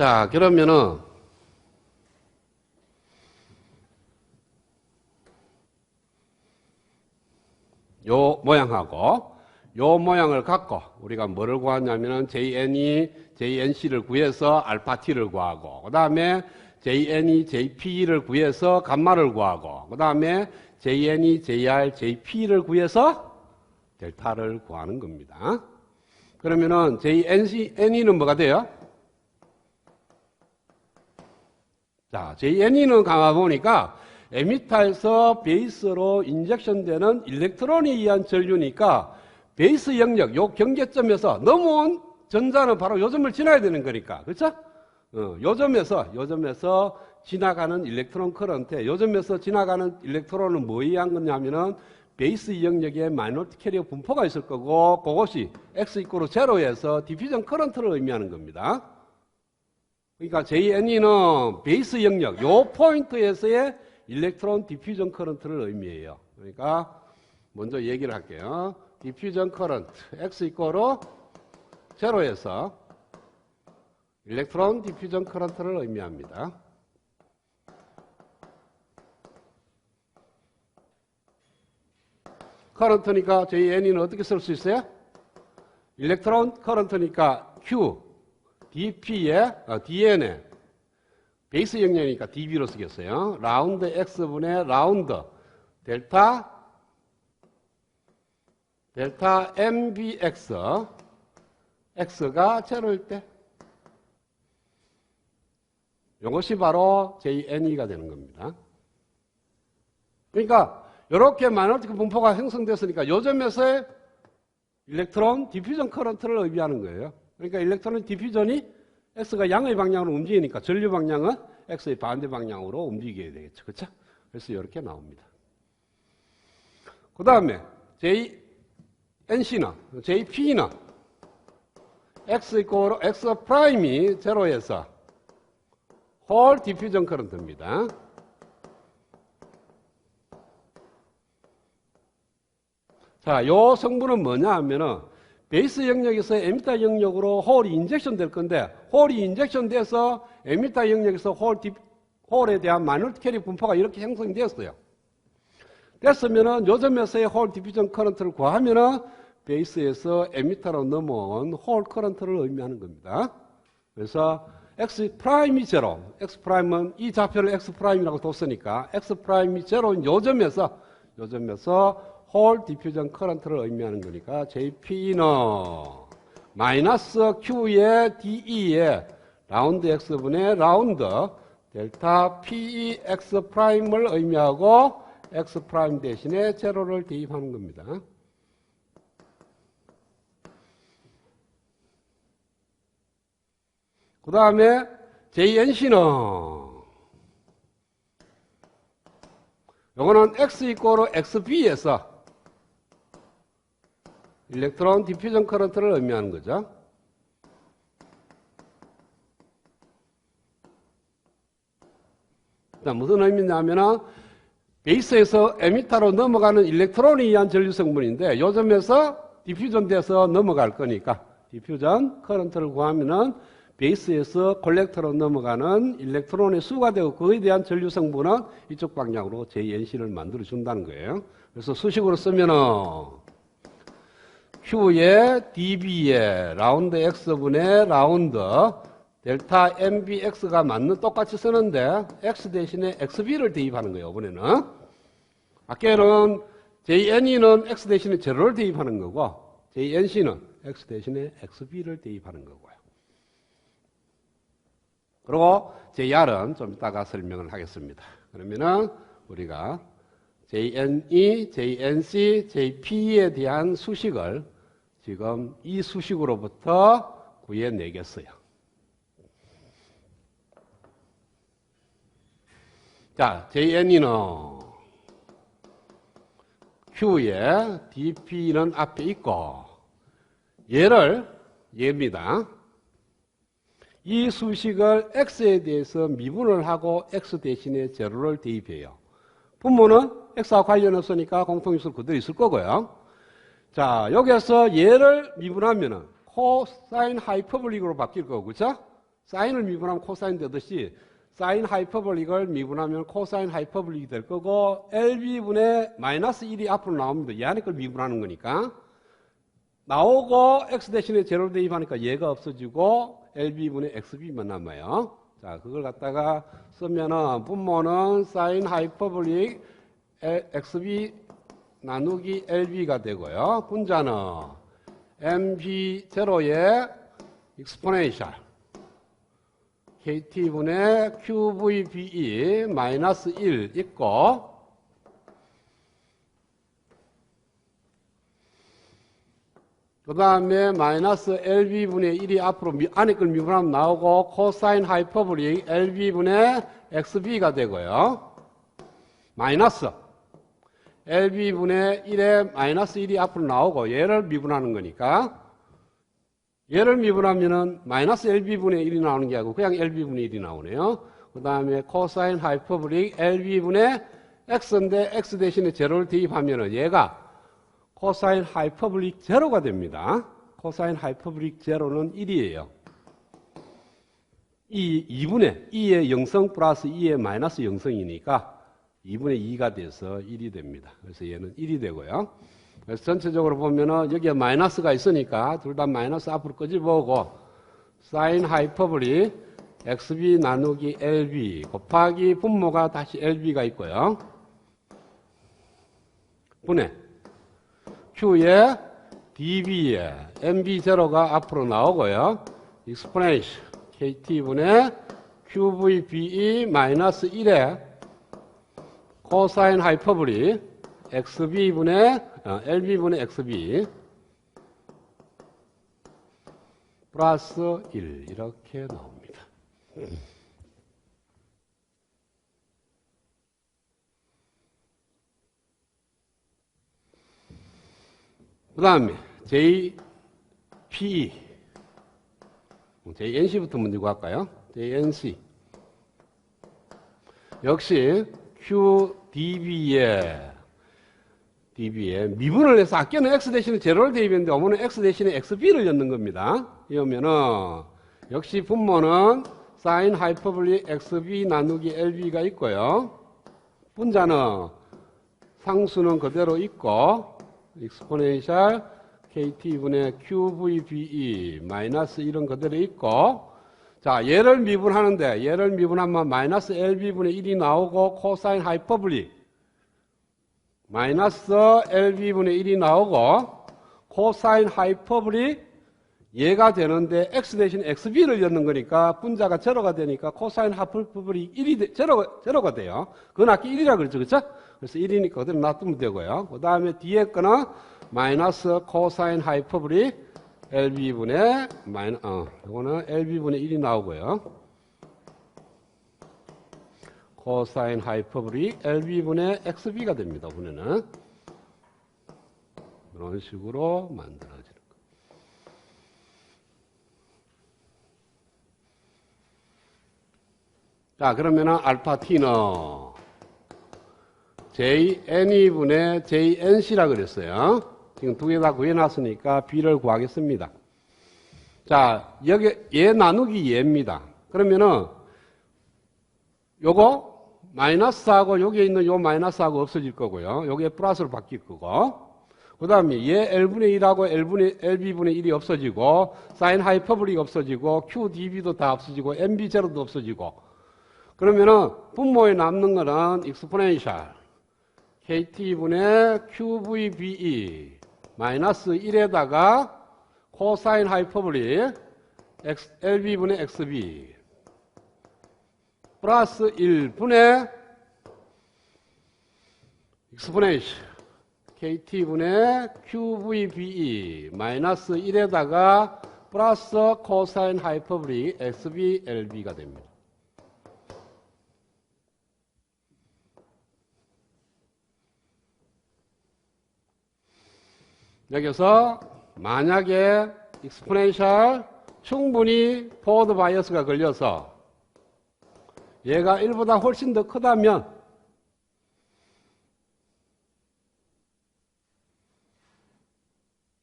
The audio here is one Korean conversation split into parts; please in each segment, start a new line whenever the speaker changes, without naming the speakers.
자, 그러면은 요 모양하고 요 모양을 갖고 우리가 뭐를 구하냐면은 JNE, JNC를 구해서 알파 T를 구하고 그 다음에 JNE, JP를 구해서 감마를 구하고 그 다음에 JNE, JR, JP를 구해서 델타를 구하는 겁니다. 그러면은 JNC, NE는 뭐가 돼요? 자, JNE는 가만 보니까 에미터에서 베이스로 인젝션되는 일렉트론에 의한 전류니까 베이스 영역, 요 경계점에서 넘어온 전자는 바로 요점을 지나야 되는 거니까. 그렇죠? 어, 요점에서, 요점에서 지나가는 일렉트론 커런트에 요점에서 지나가는 일렉트론은 뭐에 의한 거냐면은 베이스 영역에 마이너티 캐리어 분포가 있을 거고 그것이 x 이꼬로 제로에서 디퓨전 커런트를 의미하는 겁니다. 그러니까 JNE는 베이스 영역, 요 포인트에서의 일렉트론 디퓨전 커런트를 의미해요. 그러니까 먼저 얘기를 할게요. 디퓨전 커런트 X 이꼬로 제로에서 일렉트론 디퓨전 커런트를 의미합니다. 커런트니까 JNE는 어떻게 쓸 수 있어요? 일렉트론 커런트니까 Q, DP에 어, DN에 베이스 영역이니까 DB로 쓰겠어요. 라운드 X분의 라운드 델타 델타 MBX X가 제로일 때 이것이 바로 JNE가 되는 겁니다. 그러니까 이렇게 마이너틱 분포가 형성됐으니까 요점에서의 일렉트론 디퓨전 커런트를 의미하는 거예요. 그러니까 일렉트론 디퓨전이 X가 양의 방향으로 움직이니까 전류 방향은 X의 반대 방향으로 움직여야 되겠죠. 그렇죠? 그래서 이렇게 나옵니다. 그 다음에 JNC는, JP는 X 이꼬로 X 프라임이 제로에서 홀 디퓨전 커런트입니다. 자, 요 성분은 뭐냐 하면은 베이스 영역에서 에미터 영역으로 홀이 인젝션 될 건데 홀이 인젝션 돼서 에미터 영역에서 홀 딥, 홀에 대한 마이너티 캐리 분포가 이렇게 형성되었어요. 됐으면은 요점에서의 홀 디퓨전 커런트를 구하면은 베이스에서 에미터로 넘어온 홀 커런트를 의미하는 겁니다. 그래서 x 프라임이 제로, x 프라임은 이 좌표를 x 프라임이라고 뒀으니까 x 프라임이 제로인 요점에서 요점에서 홀 디퓨전 커런트를 의미하는 거니까 JP는 마이너스 Q의 DE의 라운드 X분의 라운드 델타 PEX 프라임을 의미하고 X 프라임 대신에 제로를 대입하는 겁니다. 그 다음에 JNC는 요거는 X 이꼬로 XB에서 일렉트론 디퓨전 커런트를 의미하는 거죠. 자, 무슨 의미냐면은 베이스에서 에미터로 넘어가는 일렉트론에 의한 전류 성분인데 요점에서 디퓨전 돼서 넘어갈 거니까 디퓨전 커런트를 구하면은 베이스에서 콜렉터로 넘어가는 일렉트론의 수가 되고 그에 대한 전류 성분은 이쪽 방향으로 JNC를 만들어 준다는 거예요. 그래서 수식으로 쓰면은 Q의 dB의 라운드 X분의 라운드 델타 MBX가 맞는 똑같이 쓰는데 X 대신에 XB를 대입하는 거예요. 이번에는 아까는 JNE는 X 대신에 제로를 대입하는 거고 JNC는 X 대신에 XB를 대입하는 거고요. 그리고 JR은 좀 이따가 설명을 하겠습니다. 그러면은 우리가 JNE, JNC, JP에 대한 수식을 지금 이 수식으로부터 구해내겠어요. 자, JNE는 Q에 DP는 앞에 있고 얘를 얘입니다. 이 수식을 X에 대해서 미분을 하고 X 대신에 제로를 대입해요. 분모는 X와 관련 없으니까 공통인수 그대로 있을 거고요. 자, 여기서 얘를 미분하면은 코사인 하이퍼블릭으로 바뀔 거고, 그죠? 사인을 미분하면 코사인 되듯이 사인 하이퍼볼릭을 미분하면 코사인 하이퍼볼릭이 될 거고 LB분의 마이너스 1이 앞으로 나옵니다. 얘 안에 걸 미분하는 거니까. 나오고 x 대신에 제로를 대입하니까 얘가 없어지고 LB분의 XB만 남아요. 자, 그걸 갖다가 쓰면은 분모는 사인 하이퍼볼릭 XB 나누기 LB가 되고요. 분자는 MB0의 익스포넨셜 KT분의 QVBE 마이너스 1 있고 그 다음에 마이너스 LB분의 1이 앞으로 미- 안에 걸 미분하면 나오고 코사인 하이퍼블릭 LB분의 XB가 되고요. 마이너스 LB분의 1에 마이너스 1이 앞으로 나오고 얘를 미분하는 거니까 얘를 미분하면은 마이너스 LB분의 1이 나오는 게 아니고 그냥 LB분의 1이 나오네요. 그 다음에 코사인 하이퍼블릭 LB분의 X인데 X 대신에 제로를 대입하면은 얘가 코사인 하이퍼블릭 제로가 됩니다. 코사인 하이퍼블릭 제로는 1이에요. 이 2분의 2의 영성 플러스 2의 마이너스 영성이니까 2분의 2가 돼서 1이 됩니다. 그래서 얘는 1이 되고요. 그래서 전체적으로 보면은 여기에 마이너스가 있으니까 둘 다 마이너스 앞으로 끄집어오고 사인 하이퍼블릭 xb 나누기 lb 곱하기 분모가 다시 lb가 있고요. 분해 q에 db에 mb0가 앞으로 나오고요. 익스포넨셜 kt분의 qvbe 마이너스 1에 코사인 하이퍼블릭 xb분의 어, lb분의 xb 플러스 1 이렇게 나옵니다. 그 다음에 JPE JNC부터 먼저 갈까요? JNC 역시 QDB에 DB에 미분을 해서 아껴는 X 대신에 제로를 대입했는데 어머는 X 대신에 XB를 넣는 겁니다. 이러면은 역시 분모는 사인 하이퍼블릭 XB 나누기 LB가 있고요. 분자는 상수는 그대로 있고 익스포넨셜 KT분의 QVBE 마이너스 1은 그대로 있고 자 얘를 미분하는데 얘를 미분하면 마이너스 LB분의 1이 나오고 코사인 하이퍼블릭 마이너스 LB분의 1이 나오고 코사인 하이퍼블릭 얘가 되는데 x 대신 xb를 넣는 거니까 분자가 제로가 되니까 코사인 하이퍼블릭 1이 되, 제로, 제로가 돼요. 그건 아까 1이라 그랬죠. 그렇죠? 그래서 1이니까 그대로 놔두면 되고요. 그 다음에 뒤에 거는 마이너스 코사인 하이퍼블릭 LB분의 마이너, 어, 이거는 LB분의 1이 나오고요. 코사인 하이퍼블릭 LB분의 XB가 됩니다. 분에는 이런 식으로 만들어지는 거예요. 자, 그러면은 알파 t는 JNE분의 JNC라 그랬어요. 지금 두 개 다 구해놨으니까 B를 구하겠습니다. 자, 여기 얘 나누기 얘입니다. 그러면은 요거 마이너스하고 여기에 있는 요 마이너스하고 없어질 거고요. 여기에 플러스로 바뀔 거고. 그 다음에 얘 L분의 1하고 L분의, LB분의 1이 없어지고, 사인 하이퍼블릭 없어지고, QDB도 다 없어지고, MB0도 없어지고. 그러면은 분모에 남는 거는 익스포넨셜 KT분의 QVBE 마이너스 1에다가 코사인 하이퍼블릭 X, LB분의 XB 플러스 1분의 익스포넨셜 KT분의 QVBE 마이너스 1에다가 플러스 코사인 하이퍼블릭 XB, LB가 됩니다. 여기서 만약에 익스포넨셜 충분히 포워드 바이어스가 걸려서 얘가 1보다 훨씬 더 크다면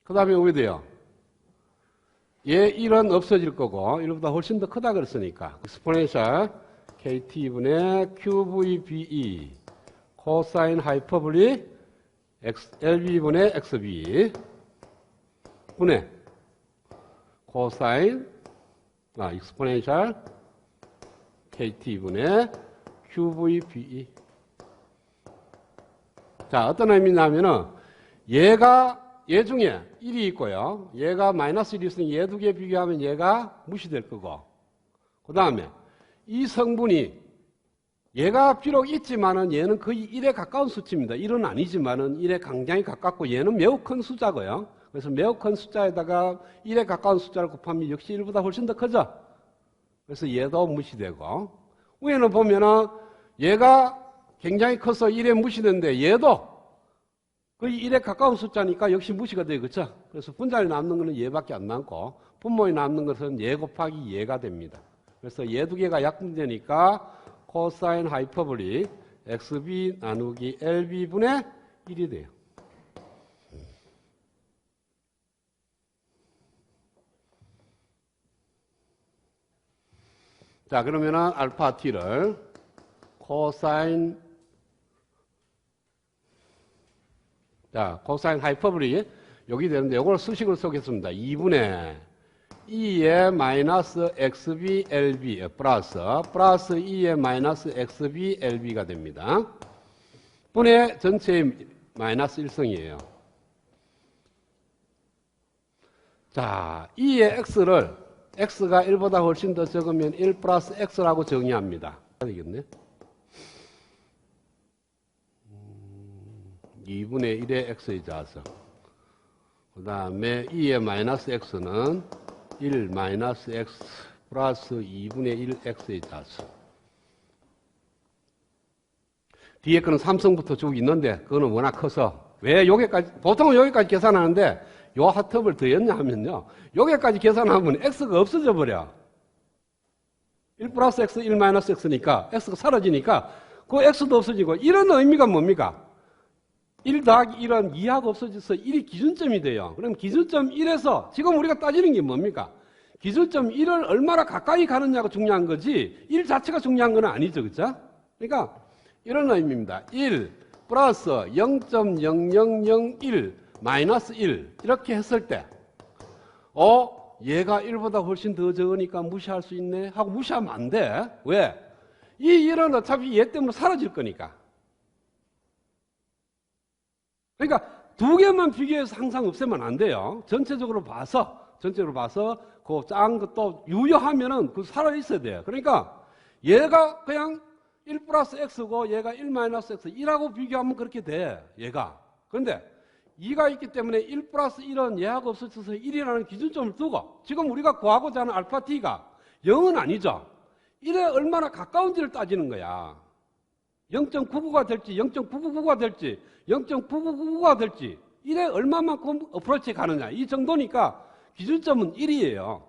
그 다음에 어디 돼요? 얘 1은 없어질 거고 1보다 훨씬 더 크다 그랬으니까 exponential kt분의 qvbe 코사인 하이퍼블리 x, lb분의 xb 분의 코사인 아, exponential kt분의 qvbe 자 어떤 의미냐면은 얘가 얘 중에 1이 있고요. 얘가 마이너스 1이 있으니 얘 두 개 비교하면 얘가 무시될 거고. 그 다음에 이 성분이 얘가 비록 있지만은 얘는 거의 1에 가까운 수치입니다. 1은 아니지만은 1에 굉장히 가깝고 얘는 매우 큰 숫자고요. 그래서 매우 큰 숫자에다가 1에 가까운 숫자를 곱하면 역시 1보다 훨씬 더 크죠. 그래서 얘도 무시되고 위에는 보면은 얘가 굉장히 커서 1에 무시되는데 얘도 거의 1에 가까운 숫자니까 역시 무시가 돼요. 그렇죠? 그래서 분자에 남는 것은 얘밖에 안 남고 분모에 남는 것은 얘 곱하기 얘가 됩니다. 그래서 얘 두 개가 약분되니까 코사인 하이퍼블리 xb 나누기 lb분의 1이 돼요. 자, 그러면은 알파 t를 코사인 자, 코사인 하이퍼블리 여기 되는데 이걸 수식으로 쓰겠습니다. 2분의 2의 마이너스 xb lb 플러스 플러스 2의 마이너스 xb lb가 됩니다. 분의 전체의 마이너스 1성이에요. 자, 2의 x를 x가 1보다 훨씬 더 적으면 1 플러스 x라고 정의합니다. 되겠네. 2분의 1의 x의 자석. 그 다음에 2의 마이너스 x는 1 마이너스 x 플러스 2분의 1 x의 자석. 뒤에 거는 삼성부터 쭉 있는데 그거는 워낙 커서 왜 여기까지 보통은 여기까지 계산하는데 요 하트업을 더했냐 하면요. 여기까지 계산하면 x가 없어져 버려. 1 플러스 x, 1 마이너스 x니까 x가 사라지니까 그 x도 없어지고 이런 의미가 뭡니까? 1 더하기 1은 2하고 없어져서 1이 기준점이 돼요. 그럼 기준점 1에서 지금 우리가 따지는 게 뭡니까? 기준점 1을 얼마나 가까이 가느냐가 중요한 거지 1 자체가 중요한 건 아니죠. 그죠? 그러니까 이런 의미입니다. 1 플러스 0.0001 마이너스 1 이렇게 했을 때 어? 얘가 1보다 훨씬 더 적으니까 무시할 수 있네 하고 무시하면 안 돼. 왜? 이 1은 어차피 얘 때문에 사라질 거니까. 그러니까 두 개만 비교해서 항상 없애면 안 돼요. 전체적으로 봐서, 전체적으로 봐서 그 작은 것도 유효하면은 그 살아 있어야 돼요. 그러니까 얘가 그냥 1 플러스 x고 얘가 1 마이너스 x, 1하고 비교하면 그렇게 돼. 얘가. 그런데 2가 있기 때문에 1 플러스 1은 얘하고 없어져서 1이라는 기준점을 두고 지금 우리가 구하고자 하는 알파 t가 0은 아니죠. 1에 얼마나 가까운지를 따지는 거야. 0.99가 될지 0.999가 될지 0.9999가 될지 1에 얼마만큼 어프로치 가느냐 이 정도니까 기준점은 1이에요.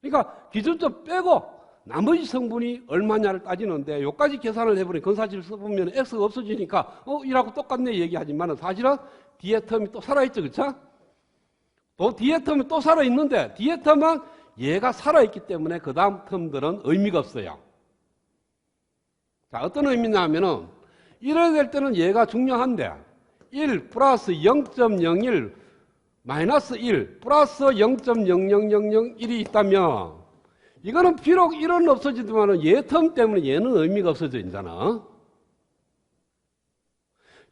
그러니까 기준점 빼고 나머지 성분이 얼마냐를 따지는데 여기까지 계산을 해버린 건사지를 써보면 x가 없어지니까 어 1하고 똑같네 얘기하지만 사실은 뒤에 텀이 또 살아있죠 그쵸? 또 뒤에 텀이 또 살아있는데 뒤에 텀은 얘가 살아있기 때문에 그 다음 텀들은 의미가 없어요. 자, 어떤 의미냐 하면은 이래야 될 때는 얘가 중요한데 1 플러스 0.01 마이너스 1 플러스 0.00001이 있다면 이거는 비록 1은 없어지지만 얘텀 때문에 얘는 의미가 없어져 있잖아.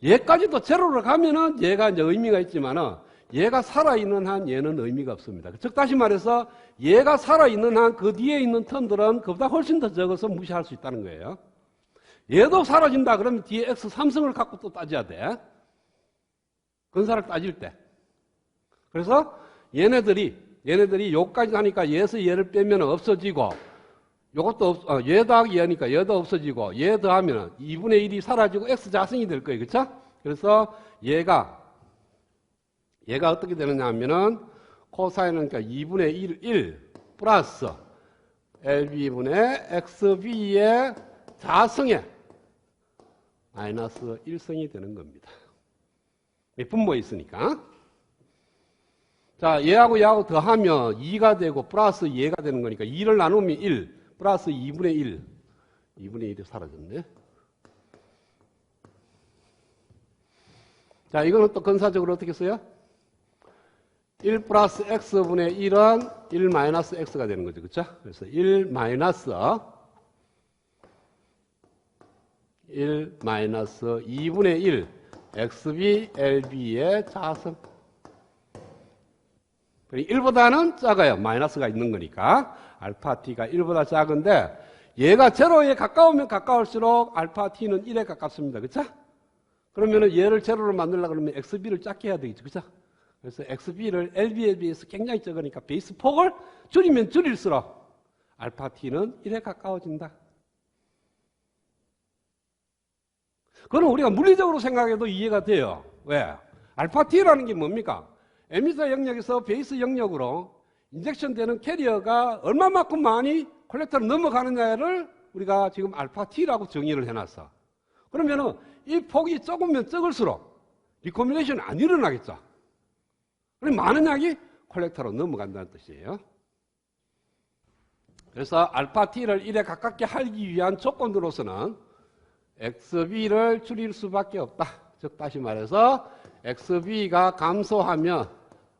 얘까지도 제로로 가면은 얘가 이제 의미가 있지만은 얘가 살아있는 한 얘는 의미가 없습니다. 즉 다시 말해서 얘가 살아있는 한 그 뒤에 있는 텀들은 그보다 훨씬 더 적어서 무시할 수 있다는 거예요. 얘도 사라진다 그러면 뒤에 x 삼성을 갖고 또 따져야 돼. 근사를 따질 때. 그래서 얘네들이 얘네들이 요까지 하니까 얘에서 얘를 빼면 없어지고 요것도 없, 어, 얘 더하기 얘니까 얘도 없어지고 얘 더하면 2분의 1이 사라지고 x 자승이 될 거예요. 그렇죠? 그래서 얘가 얘가 어떻게 되느냐 하면은 코사인은 그러니까 2분의 1, 1 플러스 LB분의 XB의 자승에 마이너스 1성이 되는 겁니다. 분모에 있으니까. 자, 얘하고 얘하고 더하면 2가 되고 플러스 얘가 되는 거니까 2를 나누면 1 플러스 2분의 1 2분의 1이 사라졌네. 자, 이거는 또 근사적으로 어떻게 써요? 1 플러스 x분의 1은 1 마이너스 x가 되는 거죠. 그쵸? 그래서 1 마이너스 1 마이너스 2분의 1 xb, lb의 자성. 1보다는 작아요. 마이너스가 있는 거니까. 알파 t가 1보다 작은데 얘가 제로에 가까우면 가까울수록 알파 t는 1에 가깝습니다. 그쵸? 그러면은 얘를 제로로 만들려고 그러면 xb를 작게 해야 되겠죠. 그쵸? 그래서 xb를 lb에 비해서 굉장히 적으니까 베이스 폭을 줄이면 줄일수록 알파 t는 1에 가까워진다. 그건 우리가 물리적으로 생각해도 이해가 돼요. 왜? 알파 t라는 게 뭡니까? 에미터 영역에서 베이스 영역으로 인젝션 되는 캐리어가 얼마만큼 많이 콜렉터로 넘어가느냐를 우리가 지금 알파 t라고 정의를 해놨어. 그러면은 이 폭이 적으면 적을수록 리코미네이션이 안 일어나겠죠. 그럼 많은 약이 콜렉터로 넘어간다는 뜻이에요. 그래서 알파 t를 1에 가깝게 하기 위한 조건으로서는 xb를 줄일 수밖에 없다. 즉 다시 말해서 xb가 감소하면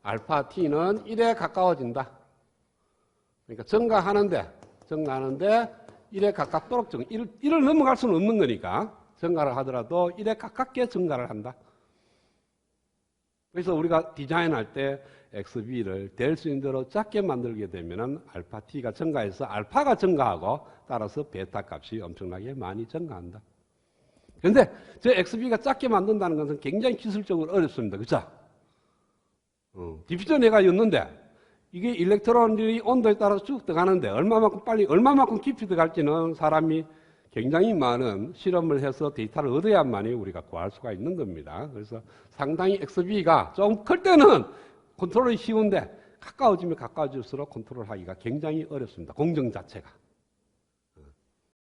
알파 t는 1에 가까워진다. 그러니까 증가하는데 증가하는데 1에 가깝도록 증 1, 1을 넘어갈 수는 없는 거니까 증가를 하더라도 1에 가깝게 증가를 한다. 그래서 우리가 디자인할 때 XB를 될 수 있는 대로 작게 만들게 되면 알파 T가 증가해서 알파가 증가하고 따라서 베타 값이 엄청나게 많이 증가한다. 그런데 저 XB가 작게 만든다는 것은 굉장히 기술적으로 어렵습니다. 그죠? 어, 디퓨전 해가 였는데 이게 일렉트론들이 온도에 따라서 쭉 들어가는데 얼마만큼 빨리 얼마만큼 깊이 들어갈지는 사람이 굉장히 많은 실험을 해서 데이터를 얻어야만이 우리가 구할 수가 있는 겁니다. 그래서 상당히 XB가 좀 클 때는 컨트롤이 쉬운데 가까워지면 가까워질수록 컨트롤하기가 굉장히 어렵습니다. 공정 자체가.